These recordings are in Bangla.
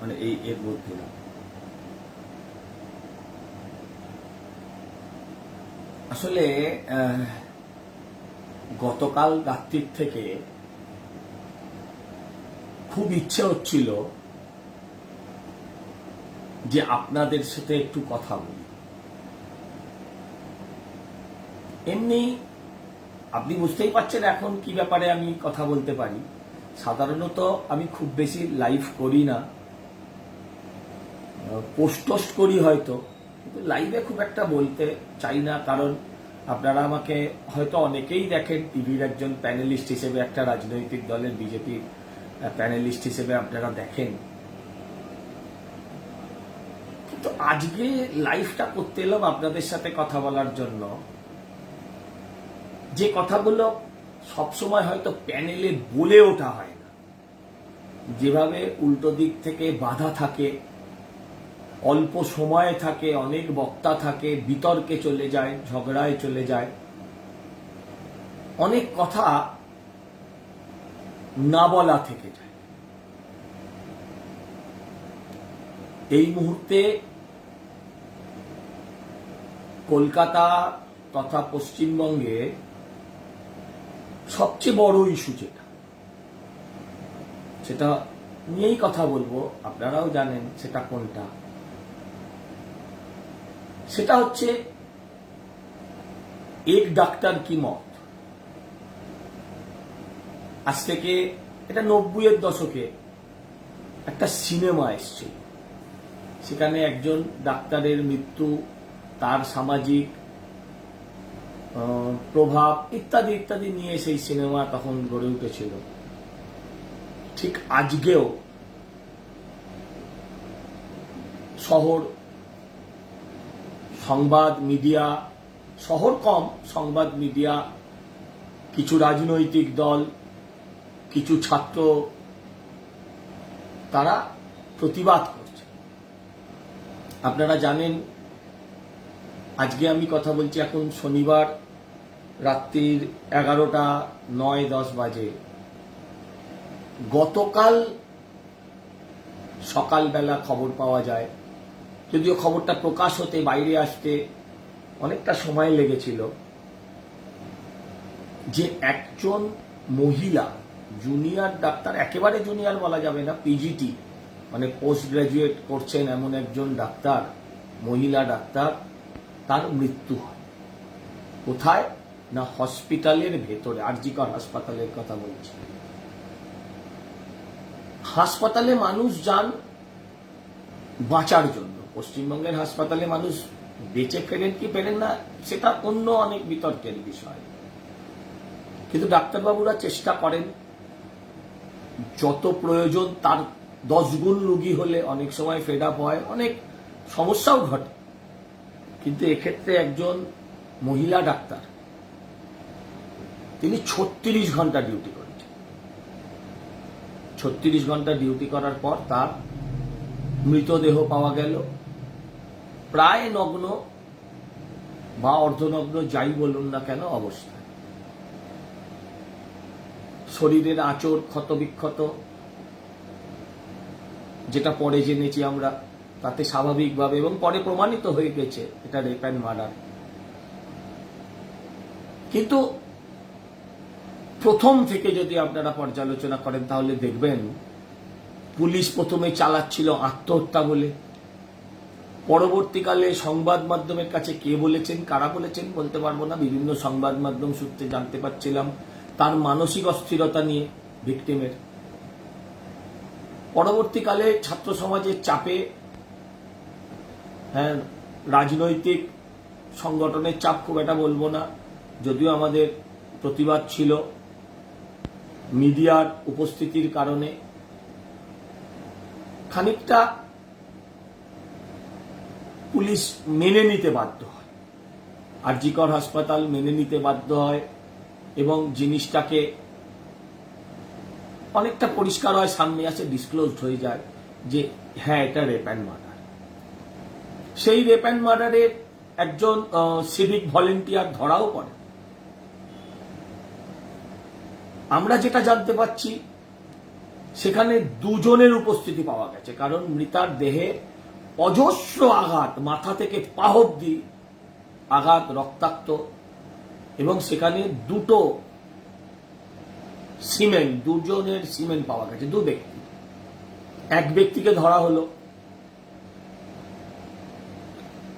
মানে এই এর মধ্যে না। আসলে গতকাল রাত্রির থেকে খুব ইচ্ছে হচ্ছিল যে আপনাদের সাথে একটু কথা বলি। এমনি আপনি বুঝতেই পারছেন এখন কি ব্যাপারে আমি কথা বলতে পারি। সাধারণত আমি খুব বেশি লাইভ করি না। পোস্ট করি হয়তো, কিন্তু লাইভে খুব একটা বলতে চাই না, কারণ আপনারা আমাকে হয়তো অনেকেই দেখেন টিভির একজন প্যানেলিস্ট হিসেবে, একটা রাজনৈতিক দলের বিজেপির প্যানেলিস্ট হিসেবে আপনারা দেখেন। কিন্তু আজকে লাইভটা করতে এলাম আপনাদের সাথে কথা বলার জন্য। যে কথাগুলো সবসময় হয়তো প্যানেলে বলে ওঠা হয় না। যেভাবে উল্টো দিক থেকে বাধা থাকে অল্প সময়ে থাকে, অনেক বক্তা থাকে, বিতর্কে চলে যায়, ঝগড়ায় চলে যায়। অনেক কথা না বলা থেকে যায়। এই মুহূর্তে কলকাতা তথা পশ্চিমবঙ্গে সবচেয়ে বড় ইস্যু যেটা, সেটা নিয়েই কথা বলব। আপনারাও জানেন সেটা কোনটা। সেটা হচ্ছে এক ডাক্তার কি মত? আজ থেকে এটা নব্বইয়ের দশকে একটা সিনেমা এসছে। সেখানে একজন ডাক্তারের মৃত্যু, তার সামাজিক প্রভাব ইত্যাদি ইত্যাদি নিয়ে সেই সিনেমা তখন গড়ে উঠেছিল। ঠিক আজকেও শহর সংবাদ মিডিয়া, শহর কম, সংবাদ মিডিয়া, কিছু রাজনৈতিক দল, কিছু ছাত্র, তারা প্রতিবাদ করছে। আপনারা জানেন, আজকে আমি কথা বলছি এখন শনিবার রাত্রির এগারোটা নয় দশ বাজে। গতকাল সকালবেলা খবর পাওয়া যায় যদিও খবরটা প্রকাশ হতে, বাইরে আসতে অনেকটা সময় লেগেছিল, যে একজন মহিলা জুনিয়র ডাক্তার, একেবারে জুনিয়র বলা যাবে না পিজিটি মানে পোস্ট গ্রাজুয়েট করছেন এমন একজন ডাক্তার, মহিলা ডাক্তার, তার মৃত্যু হয়। কোথায়? না হসপিটালের ভেতরে, আরজিকর হাসপাতালের কথা বলছি। হাসপাতালে মানুষ যান বাঁচার জন্য। পশ্চিমবঙ্গের হাসপাতালে মানুষ বেঁচে ফেরেন কি ফেরেন না, সেটা অন্য অনেক বিতর্কের বিষয়। কিন্তু ডাক্তারবাবুরা চেষ্টা করেন, যত প্রয়োজন তার দশ গুণ রুগী হলে অনেক সময় ফেড আপ হয়, অনেক সমস্যাও ঘটে। কিন্তু এক্ষেত্রে একজন মহিলা ডাক্তার, তিনি ছত্রিশ ঘণ্টা ডিউটি করেছেন। ছত্রিশ ঘণ্টা ডিউটি করার পর তার মৃতদেহ পাওয়া গেল। প্রায় নগ্ন বা অর্ধনগ্ন যাই বলুন না কেন অবস্থায়। শরীরের আচর ক্ষত বিক্ষত যেটা পরে জেনেছি আমরা, তাতে স্বাভাবিকভাবে এবং পরে প্রমাণিত হয়ে গেছে, এটা রেপ অ্যান্ড মার্ডার কিন্তু প্রথম থেকে যদি আপনারা পর্যালোচনা করেন, তাহলে দেখবেন পুলিশ প্রথমে চালাচ্ছিল আত্মহত্যা বলে। পরবর্তীকালে সংবাদ মাধ্যমের কাছে কে বলেছেন, কারা বলেছেন বলতে পারব না। বিভিন্ন সংবাদ মাধ্যম সূত্রে জানতে পারছিলাম তার মানসিক অস্থিরতা নিয়ে ভিকটিমের পরবর্তীকালে ছাত্র সমাজের চাপে হ্যাঁ রাজনৈতিক সংগঠনের চাপ খুব একটা বলব না। যদিও আমাদের প্রতিবাদ ছিল মিডিয়ার উপস্থিতির কারণে। খানিকটা পুলিশ মেনে নিতে বাধ্য হয়। আরজিকর হাসপাতাল মেনে নিতে বাধ্য হয় এবং জিনিসটাকে অনেকটা পরিষ্কার হয়, সামনে আসে ডিসক্লোজড হয়ে যায় যে হ্যাঁ এটা রেপ অ্যান্ড মার্ডার সেই রেপ অ্যান্ড মার্ডারের একজন সিভিক ভলেন্টিয়ার ধরাও পড়ে। আমরা যেটা জানতে পাচ্ছি সেখানে দুজনের উপস্থিতি পাওয়া গেছে। কারণ মৃতার দেহে অজস্র আঘাত, মাথা থেকে পা অব্দি আঘাত, রক্তাক্ত, এবং সেখানে দুটো সিমেন্ট, দুজনের সিমেন্ট পাওয়া গেছে, দু ব্যক্তি। এক ব্যক্তিকে ধরা হলো।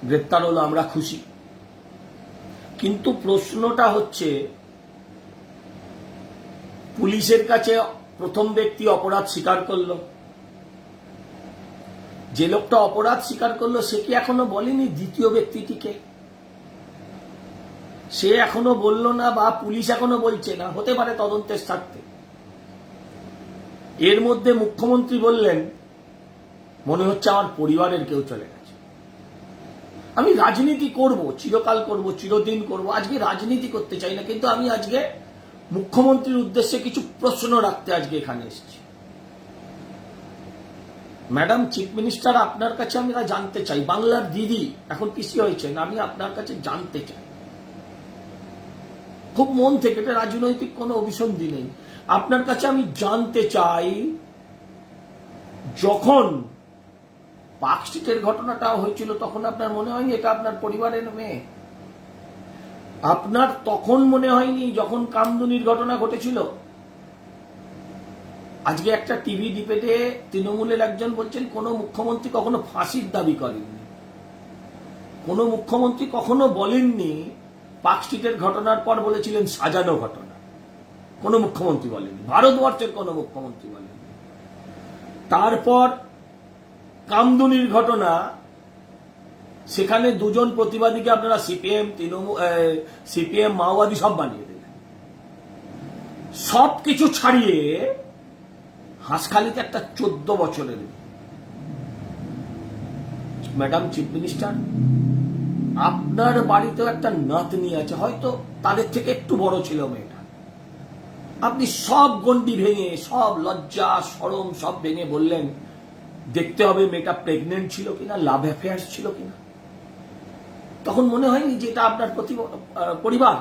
গ্রেপ্তার হলো, আমরা খুশি। কিন্তু প্রশ্নটা হচ্ছে, পুলিশের কাছে প্রথম ব্যক্তি অপরাধ স্বীকার করল। যে লোকটা অপরাধ স্বীকার করল, সে কি এখনও বলেনি দ্বিতীয় ব্যক্তিটিকে? সে এখনও বলল না বা পুলিশ এখনও বলছে না, হতে পারে তদন্তের স্বার্থে। এর মধ্যে মুখ্যমন্ত্রী বললেন, মনে হচ্ছে আমার পরিবারের কেউ চলে গেছে। আমি রাজনীতি করব, চিরকাল করব, চিরদিন করব। আজকে রাজনীতি করতে চাই না, কিন্তু আমি আজকে মুখ্যমন্ত্রীর উদ্দেশ্যে কিছু প্রশ্ন রাখতে আজকে এখানে এসেছি। ম্যাডাম, চিফ মিনিস্টার, আপনার কাছে আমি জানতে চাই। বাংলার দিদি এখন পিসি হয়েছেন, আমি আপনার কাছে জানতে চাই। খুব মন থেকে এটা রাজনৈতিক কোনো অভিসন্ধি নেই। আপনার কাছে আমি জানতে চাই, যখন পার্কস্ট্রিটের ঘটনাটা হয়েছিল, তখন আপনার মনে হয়নি এটা আপনার পরিবারের মেয়ে? আপনার তখন মনে হয়নি যখন কামদুনির ঘটনা ঘটেছিল? আজকে একটা টিভি ডিবেটে তৃণমূলের একজন বলছেন, কোন মুখ্যমন্ত্রী কখনো ফাঁসির দাবি করেননি। কোন মুখ্যমন্ত্রী কখনো বলেননি পার্কস্ট্রিটের ঘটনার পর বলেছিলেন সাজানো ঘটনা। কোন মুখ্যমন্ত্রী বলেননি। ভারতবর্ষের কোন মুখ্যমন্ত্রী বলেননি। তারপর কামদুনির ঘটনা সেখানে দুজন প্রতিবাদীকে আপনারা সিপিএম, তৃণমূল সিপিএম, মাওবাদী সব বানিয়ে দিলেন সব কিছু ছাড়িয়ে হাঁসখালিতে একটা চোদ্দ বছরের মেয়ে। ম্যাডাম, চিফ মিনিস্টার, আপনার বাড়িতেও একটা নাতনি আছে, হয়তো তাদের থেকে একটু বড় ছিল মেয়েটা আপনি সব গন্ডি ভেঙে, সব লজ্জা, সরম, সব ভেঙে বললেন, দেখতে হবে মেয়েটা প্রেগনেন্ট ছিল কিনা লাভ অ্যাফেয়ার্স ছিল কিনা তখন মনে হয়নি যে এটা আপনার পরিবার?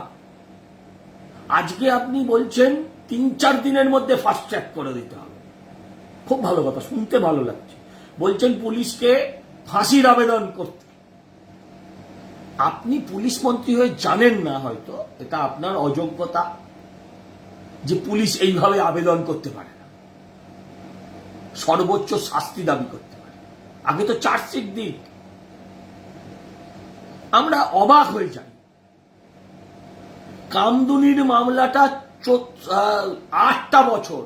আজকে আপনি বলছেন তিন, চার দিনের মধ্যে ফাস্ট ট্র্যাক করে দিতে হবে। খুব ভালো কথা, শুনতে ভালো লাগছে। বলছেন পুলিশকে ফাঁসির আবেদন করতে। আপনি পুলিশ মন্ত্রী হয়ে জানেন না হয়তো, এটা আপনার অযোগ্যতা যে পুলিশ এইভাবে আবেদন করতে পারে না। সর্বোচ্চ শাস্তি দাবি করতে পারে। আগে তো চার্জশিট দিক আমরা অবাক হয়ে যাই। কামদুনির মামলাটা আটটা বছর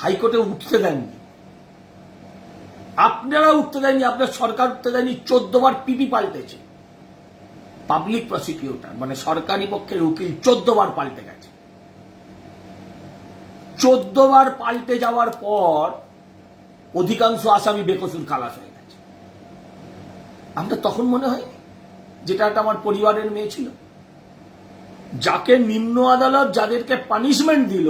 হাইকোর্টে উঠতে দেননি আপনারা উঠতে দেননি আপনার সরকার উঠতে দেয়নি চোদ্দ বার পিপি পাল্টেছে। পাবলিক প্রসিকিউটর মানে সরকারি পক্ষের উকিল চোদ্দ বার পাল্টে গেছে। চোদ্দ বার পাল্টে যাওয়ার পর অধিকাংশ আসামি বেকসুর খালাস হয়ে গেছে। আপনার তখন মনে হয় যেটা একটা আমার পরিবারের মেয়ে ছিল। যাকে নিম্ন আদালত যাদেরকে পানিশমেন্ট দিল,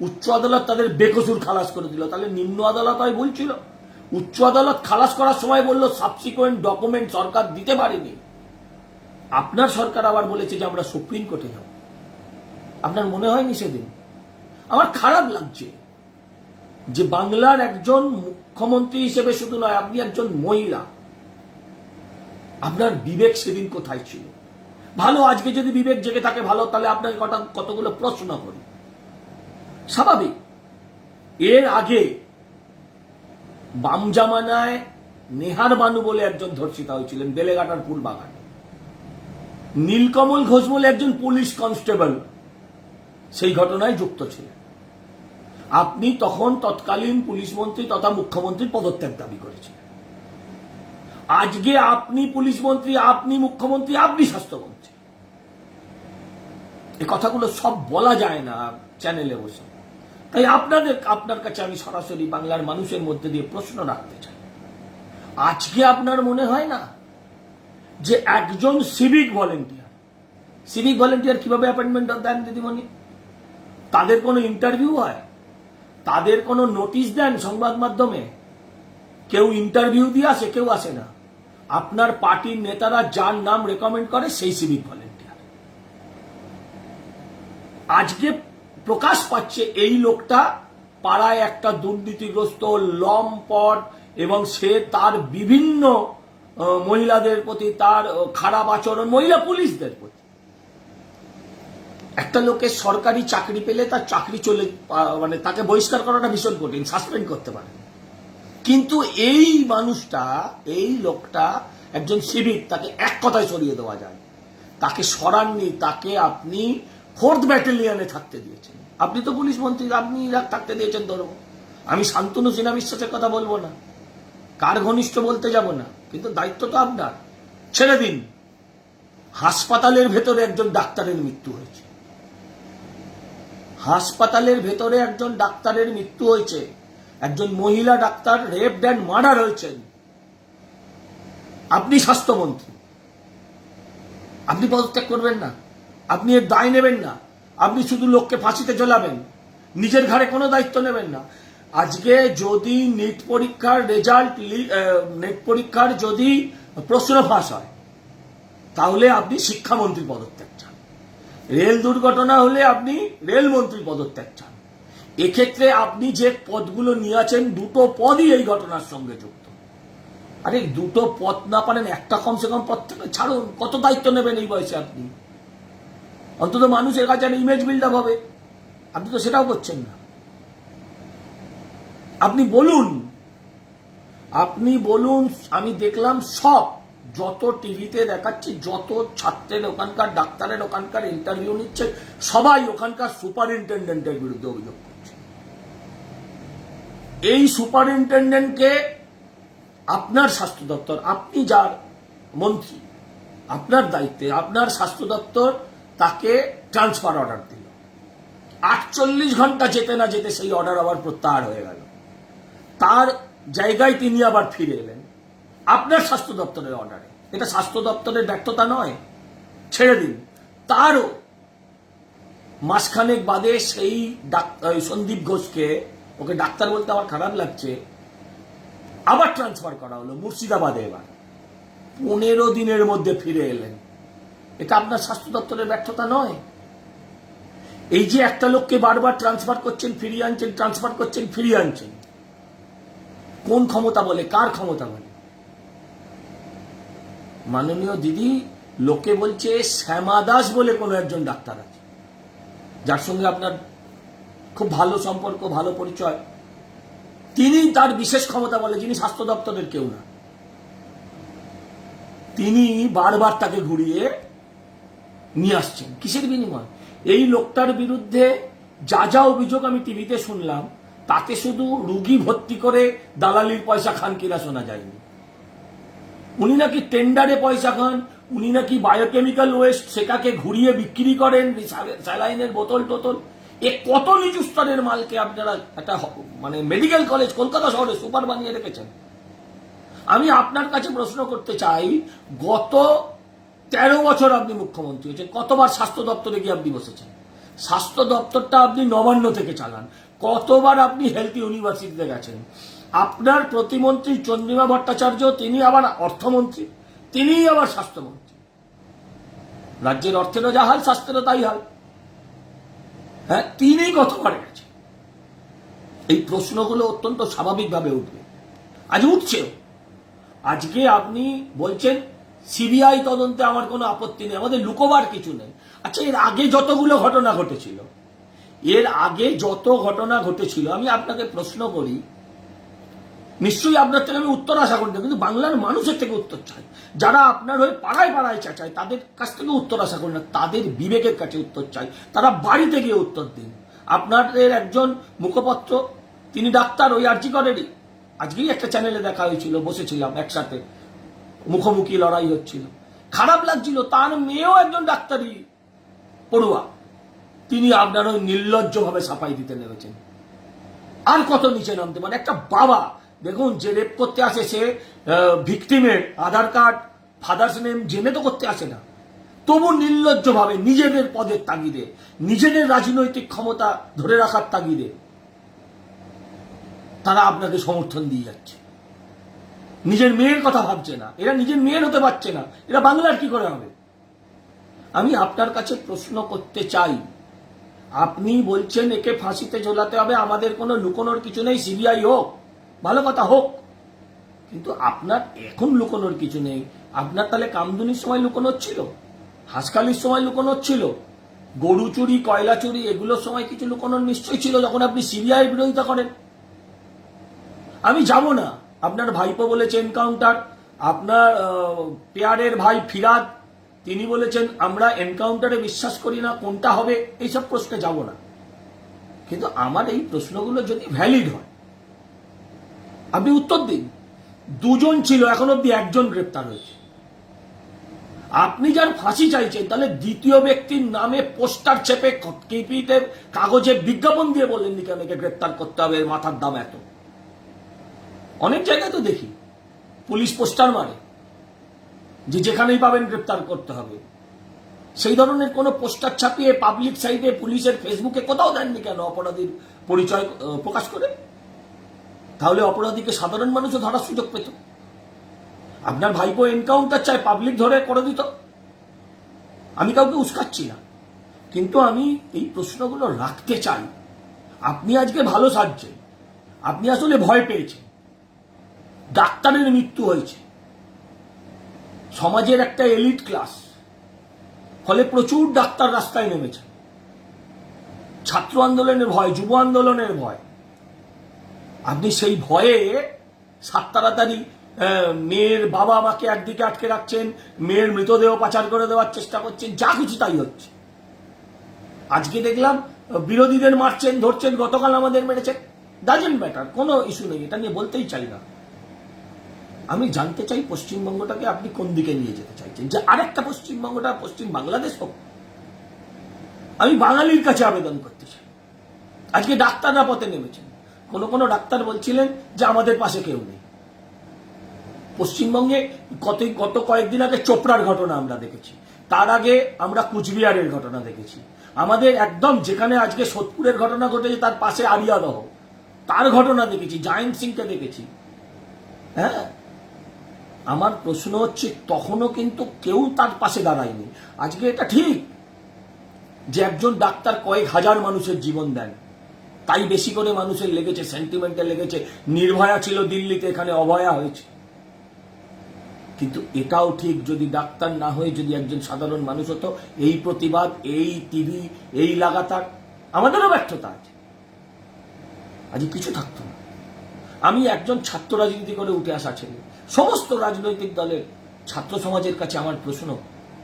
উচ্চ আদালত তাদের বেকসুর খালাস করে দিল। তাহলে নিম্ন আদালত হয় বলছিল উচ্চ আদালত খালাস করার সময় বলল সাবসিকুয়েন্ট ডকুমেন্ট সরকার দিতে পারেনি। আপনার সরকার আবার বলেছে যে আমরা সুপ্রিম কোর্টে যাব। আপনার মনে হয়নি সেদিন? আমার খারাপ লাগছে যে বাংলার একজন মুখ্যমন্ত্রী হিসেবে শুধু নয়, আপনি একজন মহিলা। আপনার বিবেক সেদিন কোথায় ছিল? ভালো, আজকে যদি বিবেক জেগে থাকে ভালো, তাহলে আপনাকে কটা, কতগুলো প্রশ্ন করি। স্বাভাবিক। এর আগে বাম জামানায় নেহার বানু বলে একজন ধর্ষিতা হয়েছিলেন, বেলেঘাটার ফুল বাগানে নীলকমল ঘোষ বলে একজন পুলিশ কনস্টেবল সেই ঘটনায় যুক্ত ছিলেন। আপনি তখন তৎকালীন পুলিশ মন্ত্রী তথা মুখ্যমন্ত্রীর পদত্যাগ দাবি করেছিলেন। আজকে আপনি পুলিশ মন্ত্রী, আপনি মুখ্যমন্ত্রী, আপনি স্বাস্থ্যমন্ত্রী। এই কথাগুলো সব বলা যায় না চ্যানেলে বসে। তাই আপনাদের, আপনার কাছে আমি সরাসরি বাংলার মানুষের মধ্যে দিয়ে প্রশ্ন রাখতে চাই। আজকে আপনার মনে হয় না যে একজন সিভিক ভলেন্টিয়ার সিভিক ভলেন্টিয়ার কীভাবে অ্যাপয়েন্টমেন্ট দেন দিদিমণি? তাদের কোনো ইন্টারভিউ হয়? তাদের কোনো নোটিশ দেন সংবাদ মাধ্যমে? কেউ ইন্টারভিউ দিয়ে আসে, কেউ আসে না। আপনার পার্টির নেতারা যার নাম রেকমেন্ড করে সেই সিভিক ভলেন্টিয়ার আজকে প্রকাশ পাচ্ছে এই লোকটা পাড়ায় একটা দুর্নীতিগ্রস্ত, লম্পট, এবং সে তার বিভিন্ন মহিলাদের প্রতি তার খারাপ আচরণ, মহিলা পুলিশদের প্রতি। একটা লোকের সরকারি চাকরি পেলে তার চাকরি চলে মানে তাকে বহিষ্কার করাটা ভীষণ কঠিন সাসপেন্ড করতে পারে। কিন্তু এই মানুষটা, এই লোকটা একজন সিভিক, তাকে এক কথায় সরিয়ে দেওয়া যায়। তাকে সরাননি, তাকে আপনি ফোর্থ ব্যাটালিয়নে থাকতে দিয়েছেন। আপনি তো পুলিশ মন্ত্রী, আপনি থাকতে দিয়েছেন ধরবো আমি শান্তনু সিনহা বিশ্বাসের কথা বলব না। কার ঘনিষ্ঠ বলতে যাব না, কিন্তু দায়িত্ব তো আপনার। ছেড়ে দিন। হাসপাতালের ভেতরে একজন ডাক্তারের মৃত্যু হয়েছে। হাসপাতালের ভেতরে একজন ডাক্তারের মৃত্যু হয়েছে। একজন মহিলা ডাক্তার, রেপ অ্যান্ড মার্ডার হয়েছেন। আপনি স্বাস্থ্যমন্ত্রী। আপনি পদত্যাগ করবেন না। আপনি এর দায় নেবেন না। আপনি শুধু লোককে ফাঁসিতে ঝোলাবেন নিজের ঘাড়ে কোনো দায়িত্ব নেবেন না। আজকে যদি নেট পরীক্ষার রেজাল্ট নেট পরীক্ষার যদি প্রশ্ন ফাঁস হয়, তাহলে আপনি শিক্ষামন্ত্রী পদত্যাগ চান। রেল দুর্ঘটনা হলে আপনি রেলমন্ত্রী পদত্যাগ চান। এক্ষেত্রে আপনি যে পদগুলো নিয়ে আছেন, দুটো পদই এই ঘটনার সঙ্গে যুক্ত। আরে দুটো পদ না পারেন, একটা কমসে কম পদ থেকে ছাড়ুন। কত দায়িত্ব নেবেন এই বয়সে আপনি? অন্তত মানুষের কাছে একটা ইমেজ বিল্ড আপ হবে। আপনি তো সেটাও করছেন না। আপনি বলুন আপনি বলুন, আমি দেখলাম সব, যত টিভিতে দেখাচ্ছি, যত ছাত্রের ওখানকার, ডাক্তারের ওখানকার ইন্টারভিউ নিচ্ছে, সবাই ওখানকার সুপারিনটেন্ডেন্টের বিরুদ্ধে অভিযোগ এই সুপারিনটেন্ডেন্টকে আপনার স্বাস্থ্য দপ্তর, আপনি যার মন্ত্রী, আপনার দায়িত্বে, আপনার স্বাস্থ্য দপ্তর তাকে ট্রান্সফার অর্ডার দিল। আটচল্লিশ ঘণ্টা যেতে না যেতে সেই অর্ডার আবার প্রত্যাহার হয়ে গেল। তার জায়গায় তিনি আবার ফিরে এলেন, আপনার স্বাস্থ্য দপ্তরের অর্ডারে এটা স্বাস্থ্য দপ্তরের ব্যর্থতা নয়, ছেড়ে দিন। তারও মাসখানেক বাদে সেই ডাক- ওই সন্দীপ ঘোষকে ওকে ডাক্তার বলতে আমার খারাপ লাগছে। আবার ট্রান্সফার করা হলো মুর্শিদাবাদে এবার। পনেরো দিনের মধ্যে ফিরে এলেন। এটা আপনার স্বাস্থ্য দপ্তরের ব্যর্থতা নয়? এই যে একটা লোককে বারবার ট্রান্সফার করছেন, ফিরিয়ে আনছেন ট্রান্সফার করছেন, ফিরিয়ে আনছেন, কোন ক্ষমতা বলে, কার ক্ষমতা বলে? মাননীয় দিদি, লোকে বলছে শ্যামা দাস বলে কোনো একজন ডাক্তার আছে। যার সঙ্গে আপনার খুব ভালো সম্পর্ক, ভালো পরিচয়। তিনি তার বিশেষ ক্ষমতা বলে, যিনি স্বাস্থ্য দপ্তরের কেউ না। তিনি বারবার তাকে ঘুরিয়ে নিয়ে আসছেন। কিসের বিনিময়? এই লোকটার বিরুদ্ধে যা যা অভিযোগ আমি টিভিতে শুনলাম, তাতে শুধু রুগী ভর্তি করে দালালির পয়সা খান কিনা শোনা যায়নি। উনি নাকি টেন্ডারে পয়সা খান, উনি নাকি বায়োকেমিক্যাল ওয়েস্ট সেটাকে ঘুরিয়ে বিক্রি করেন স্যালাইনের বোতল টোতল এ কত নিচু স্তরের মালকে আপনারা একটা মানে মেডিকেল কলেজ কলকাতা শহরে সুপার বানিয়ে রেখেছেন? আমি আপনার কাছে প্রশ্ন করতে চাই, গত তেরো বছর আপনি মুখ্যমন্ত্রী হয়েছেন, কতবার স্বাস্থ্য দপ্তরে গিয়ে আপনি বসেছেন? স্বাস্থ্য দপ্তরটা আপনি নবান্ন থেকে চালান, কতবার আপনি হেলথ ইউনিভার্সিটিতে গেছেন? আপনার প্রতিমন্ত্রী চন্দ্রিমা ভট্টাচার্য, তিনি আবার অর্থমন্ত্রী, তিনিই আবার স্বাস্থ্যমন্ত্রী। রাজ্যের অর্থেরও যা হাল, স্বাস্থ্যেরও তাই হাল। হ্যাঁ তিনি কতবার গেছে এই প্রশ্নগুলো অত্যন্ত স্বাভাবিকভাবে উঠবে। আজ উঠছেও। আজকে আপনি বলছেন, সিবিআই তদন্তে আমার কোনো আপত্তি নেই, আমাদের লুকোবার কিছু নেই। আচ্ছা এর আগে যতগুলো ঘটনা ঘটেছিল, এর আগে যত ঘটনা ঘটেছিল, আমি আপনাকে প্রশ্ন করি নিশ্চয়ই আপনার থেকে আমি উত্তর আশা করি না, কিন্তু বাংলার মানুষের থেকে উত্তর চাই। যারা আপনার হয়ে পাড়ায় পাড়ায় চাচায়, তাদের কাছ থেকে উত্তর আশা করি না, তাদের বিবেকের কাছে উত্তর চাই। তারা বাড়িতে গিয়ে উত্তর দিন। আপনাদের একজন মুখপত্র, তিনি ডাক্তার, ওই আর্জি করেনি। আজকেই একটা চ্যানেলে দেখা হয়েছিল, বসেছিলাম একসাথে। মুখোমুখি লড়াই হচ্ছিল। খারাপ লাগছিল, তার মেয়েও একজন ডাক্তারি পড়ুয়া। তিনি আপনার ওই নির্লজ্জভাবে সাফাই দিতে নেমেছেন। আর কত নিচে নামতে পারে? একটা বাবা দেখুন, যে রেপ করতে আসে সে ভিকটিমের আধার কার্ড ফাদার্স নেম জেনে তো করতে আসে না। তবু নির্লজ্জভাবে নিজেদের পদের তাগিদে, নিজেদের রাজনৈতিক ক্ষমতা ধরে রাখার তাগিদে তারা আপনাকে সমর্থন দিয়ে যাচ্ছে। নিজের মেয়ের কথা ভাবছে না। এরা নিজের মেয়ের হতে পারছে না। এরা বাংলার কি করে হবে? আমি আপনার কাছে প্রশ্ন করতে চাই। আপনি বলছেন, একে ফাঁসিতে ঝোলাতে হবে। আমাদের কোনো লুকোনোর কিছু নেই, সিবিআই হোক। ভালো কথা হোক। কিন্তু আপনার এখন লুকোনোর কিছু নেই। আপনার তাহলে কামদুনির সময় লুকোনোর ছিল? হাসকালির সময় লুকোনোর ছিল? গরু চুরি, কয়লা চুরি, এগুলোর সময় কিছু লুকোনোর নিশ্চয়ই ছিল যখন আপনি সিবিআই বিরোধিতা করেন? আমি যাব না। আপনার ভাইপো বলেছে এনকাউন্টার আপনার পেয়ারের ভাই ফিরাদ, তিনি বলেছেন, আমরা এনকাউন্টারে বিশ্বাস করি না, কোনটা হবে? এইসব প্রশ্নে যাব না। কিন্তু আমার এই প্রশ্নগুলো যদি ভ্যালিড হয় আপনি উত্তর দিন। দুজন ছিল, এখন অব্দি একজন গ্রেপ্তার হয়েছে। আপনি যার ফাঁসি চাইছেন, তাহলে দ্বিতীয় ব্যক্তির নামে পোস্টার চেপে কেপিতে, কাগজে বিজ্ঞাপন দিয়ে বলেননি কেন একে গ্রেপ্তার করতে হবে, এর মাথার দাম এত। অনেক জায়গায় তো দেখি, পুলিশ পোস্টার মারে, যে যেখানেই পাবেন গ্রেপ্তার করতে হবে। সেই ধরনের কোনো পোস্টার ছাপিয়ে পাবলিক সাইটে পুলিশের ফেসবুকে কোথাও দেননি কেন? অপরাধীর পরিচয় প্রকাশ করে? তাহলে অপরাধীকে সাধারণ মানুষও ধরার সুযোগ পেত। আপনার ভাইপো এনকাউন্টার চাই পাবলিক ধরে করে দিত। আমি কাউকে উস্কাচ্ছি না। কিন্তু আমি এই প্রশ্নগুলো রাখতে চাই। আপনি আজকে ভালো সাজছেন। আপনি আসলে ভয় পেয়েছেন। ডাক্তারের মৃত্যু হয়েছে। সমাজের একটা এলিট ক্লাস ফলে প্রচুর ডাক্তার রাস্তায় নেমেছে। ছাত্র আন্দোলনের ভয়, যুব আন্দোলনের ভয়। আপনি সেই ভয়ে সাত তাড়াতাড়ি মেয়ের বাবা মাকে একদিকে আটকে রাখছেন, মেয়ের মৃতদেহ পাচার করে দেওয়ার চেষ্টা করছেন, যা কিছু তাই হচ্ছে। আজকে দেখলাম বিরোধীদের মারছেন, ধরছেন, গতকাল আমাদের মেরেছেন। ডাজেন্ট ম্যাটার কোনো ইস্যু নেই, এটা নিয়ে বলতেই চাই না। আমি জানতে চাই পশ্চিমবঙ্গটাকে আপনি কোন দিকে নিয়ে যেতে চাইছেন। যে আরেকটা পশ্চিমবঙ্গটা, পশ্চিম বাংলাদেশ হোক। আমি বাঙালির কাছে আবেদন করতে চাই। আজকে ডাক্তাররা পথে নেমেছেন। কোন কোন ডাক্তার বলছিলেন যে আমাদের পাশে কেউ নেই। পশ্চিমবঙ্গে কত, গত কয়েকদিন আগে চোপড়ার ঘটনা আমরা দেখেছি। তার আগে আমরা কুচবিহারের ঘটনা দেখেছি। আমাদের একদম যেখানে আজকে সোদপুরের ঘটনা ঘটেছে, তার পাশে আরিয়াদহ। তার ঘটনা দেখেছি জায়েন্ট সিংকে দেখেছি। হ্যাঁ? আমার প্রশ্ন হচ্ছে, তখনও কিন্তু কেউ তার পাশে দাঁড়ায়নি। আজকে এটা ঠিক যে একজন ডাক্তার কয়েক হাজার মানুষের জীবন দেন। তাই বেশি করে মানুষের লেগেছে সেন্টিমেন্টে লেগেছে। নির্ভয়া ছিল দিল্লিতে, এখানে অভয়া হয়েছে। কিন্তু এটাও ঠিক যদি ডাক্তার না হয়ে যদি একজন সাধারণ মানুষ হতো, এই প্রতিবাদ, এই টিভি এই লাগাতার, আমাদেরও ব্যর্থতা আছে। আজ কিছু থাকতো না। আমি একজন ছাত্র রাজনীতি করে উঠে আসা ছেলে। সমস্ত রাজনৈতিক দলের ছাত্র সমাজের কাছে আমার প্রশ্ন,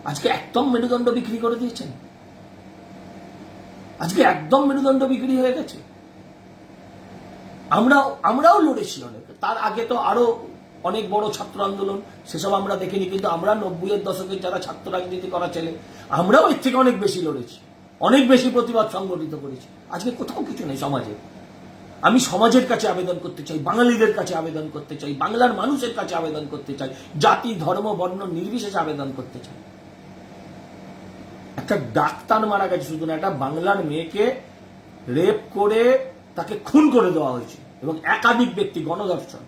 আজকে একদম মেরুদণ্ড বিক্রি করে দিয়েছেন? আজকে একদম মেরুদণ্ড বিক্রি হয়ে গেছে। আমরাও আমরাও লড়েছি অনেক। তার আগে তো আরও অনেক বড় ছাত্র আন্দোলন, সেসব আমরা দেখিনি, কিন্তু আমরা নব্বইয়ের দশকের যারা ছাত্র রাজনীতি করা ছেলে, আমরাও এর থেকে অনেক বেশি লড়েছি। অনেক বেশি প্রতিবাদ সংগঠিত করেছি। আজকে কোথাও কিছু নেই সমাজে। আমি সমাজের কাছে আবেদন করতে চাই, বাঙালিদের কাছে আবেদন করতে চাই, বাংলার মানুষের কাছে আবেদন করতে চাই, জাতি, ধর্ম, বর্ণ নির্বিশেষে আবেদন করতে চাই। একটা ডাক্তার মারা গেছে, শুধু না, একটা বাংলার মেয়েকে রেপ করে তাকে খুন করে দেওয়া হয়েছে এবং একাধিক ব্যক্তি গণধর্ষণ।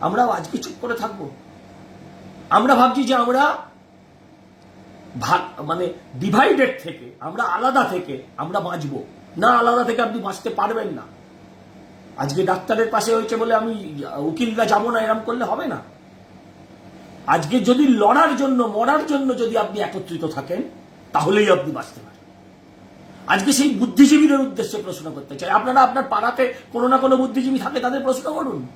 আমরাও আজকে চুপ করে থাকব। আমরা ভাবছি যে আমরা ভাগ মানে ডিভাইডেড থেকে, আমরা আলাদা থেকে আমরা বাঁচবো। না আলাদা থেকে আপনি বাঁচতে পারবেন না। আজকে ডাক্তারের পাশে হয়েছে বলে আমি উকিলরা যাব না, এরম করলে হবে না। আজকে যদি লড়ার জন্য, মরার জন্য যদি আপনি একত্রিত থাকেন তাহলেই আপনি বাঁচতে পারেন। আজকে সেই বুদ্ধিজীবীদের উদ্দেশ্যে প্রশ্ন করতে চাই। আপনারা আপনার পাড়াতে কোনো না কোনো বুদ্ধিজীবী থাকে, তাদের প্রশ্ন করুন।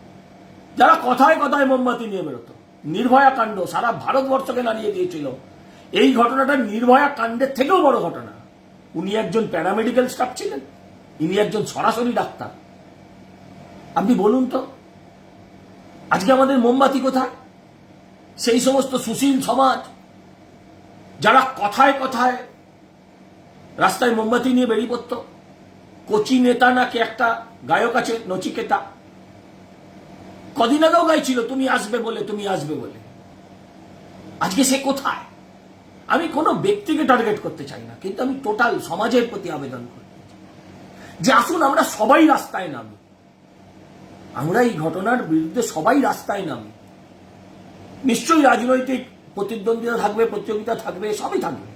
যারা কথায় কথায় মোমবাতি নিয়ে বেরোতো, নির্ভয়া কাণ্ড সারা ভারতবর্ষকে নাড়িয়ে দিয়েছিল। এই ঘটনাটা নির্ভয়া কাণ্ডের থেকেও বড় ঘটনা। উনি একজন প্যারামেডিক্যাল স্টাফ ছিলেন। ইনি একজন সরাসরি ডাক্তার। আপনি বলুন তো, আজকে আমাদের মোমবাতি কোথায়? সেই সমস্ত সুশীল সমাজ যারা কথায় কথায় রাস্তায় মোমবাতি নিয়ে বেরিয়ে পড়তো। কোচি নেতা নাকি একটা গায়ক আছে, নচিকেতা। কদিন আগেও গাইছিল, তুমি আসবে বলে, তুমি আসবে বলে। আজকে সে কোথায়? আমি কোনো ব্যক্তিকে টার্গেট করতে চাই না, কিন্তু আমি টোটাল সমাজের প্রতি আবেদন চাই। যে আসুন, আমরা সবাই রাস্তায় নামি। আমরা এই ঘটনার বিরুদ্ধে সবাই রাস্তায় নামি। নিশ্চয়ই রাজনৈতিক প্রতিদ্বন্দ্বিতা থাকবে, প্রতিযোগিতা থাকবে, সবই থাকবে।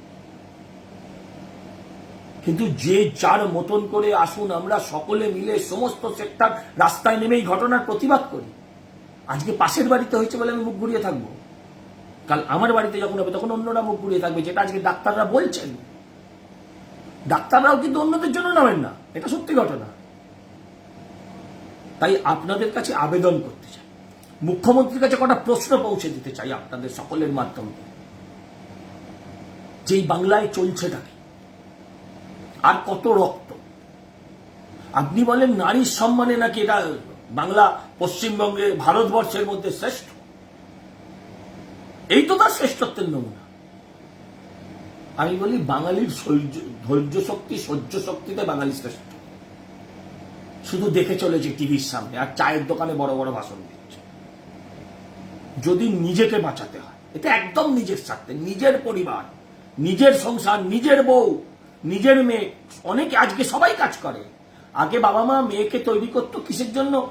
কিন্তু যে যার মতন করে আসুন, আমরা সকলে মিলে সমস্ত সেক্টর রাস্তায় নেমে এই ঘটনার প্রতিবাদ করি। আজকে পাশের বাড়িতে হয়েছে বলে আমি মুখ ঘুরিয়ে থাকব। কাল আমার বাড়িতে যখন হবে, তখন অন্যরা মুখ ঘুরিয়ে থাকবে, যেটা আজকে ডাক্তাররা বলছেন। ডাক্তাররাও কিন্তু অন্যদের জন্য নামেন না, এটা সত্যি ঘটনা। তাই আপনাদের কাছে আবেদন চাই মুখ্যমন্ত্রীর কাছে কটা প্রশ্ন পৌঁছে দিতে চাই আপনাদের সকলের মাধ্যমে। যেই বাংলায় চলছেটাকে আর কত রক্ত? আপনি বলেন নারীর সম্মানে নাকি এটা বাংলা পশ্চিমবঙ্গে ভারতবর্ষের মধ্যে শ্রেষ্ঠ? এই তো তার শ্রেষ্ঠত্বের নমুনা। আমি বলি বাঙালির ধৈর্য শক্তি, সহ্য শক্তিতে বাঙালি শ্রেষ্ঠ। শুধু দেখে চলেছে টিভির সামনে, আর চায়ের দোকানে বড় বড় ভাষণ দিচ্ছে। যদি নিজেকে বাঁচাতে হয়। এটা একদম নিজের স্বার্থে, নিজের পরিবার, নিজের সংসার, নিজের বউ, নিজের মেয়ে। অনেকে আজকে সবাই কাজ করে। আগে বাবা মা মেয়েকে তৈরি করতো কিসের জন্য?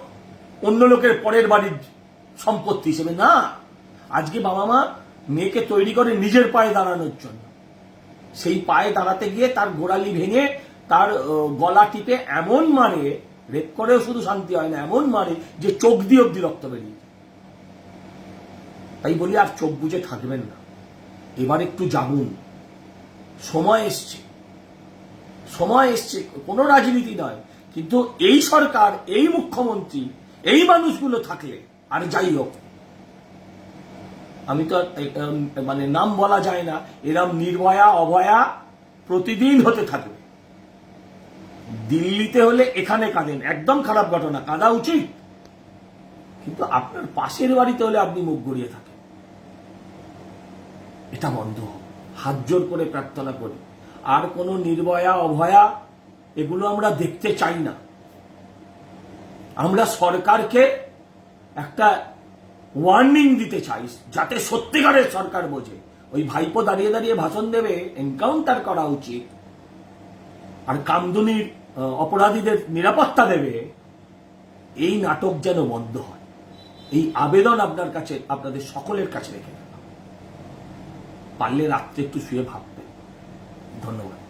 অন্য লোকের পরের বাড়ির সম্পত্তি হিসেবে না। আজকে বাবা মা মেয়েকে তৈরি করে নিজের পায়ে দাঁড়ানোর জন্য। সেই পায়ে দাঁড়াতে গিয়ে তার গোড়ালি ভেঙে তার গলা টিপে এমন মারে, রেপ করেও শুধু শান্তি হয় না, এমন মারে যে চোখ দিয়ে অব্দি রক্ত বেরিয়ে। তাই বলি আর চোখ বুঝে থাকবেন না। এবার একটু জাগুন। সময় এসছে। সময় এসছে। কোনো রাজনীতি নয়। কিন্তু এই সরকার, এই মুখ্যমন্ত্রী, এই মানুষগুলো থাকলে, আর যাই হোক, আমি তো মানে নাম বলা যায় না। এরম নির্ভয়া, অভয়া প্রতিদিন হতে থাকবে দিল্লিতে হলে এখানে কাঁদেন। একদম খারাপ ঘটনা। কাঁদা উচিত। কিন্তু আপনার পাশের বাড়িতে হলে আপনি মুখ গড়িয়ে থাকেন। এটা বন্ধ। হোক হাত জোর করে প্রার্থনা করি। আর কোনো নির্ভয়া, অভয়া, এগুলো আমরা দেখতে চাই না। আমরা সরকারকে একটা ওয়ার্নিং দিতে চাই, যাতে সত্যিকারের সরকার বোঝে। ওই ভাইপো দাঁড়িয়ে দাঁড়িয়ে ভাষণ দেবে এনকাউন্টার করা উচিত। আর কামদুনির অপরাধীদের নিরাপত্তা দেবে। এই নাটক যেন বন্ধ হয়। এই আবেদন আপনার কাছে, আপনাদের সকলের কাছে রেখে পারলে রাত্রে একটু শুয়ে ভাববে। ধন্যবাদ।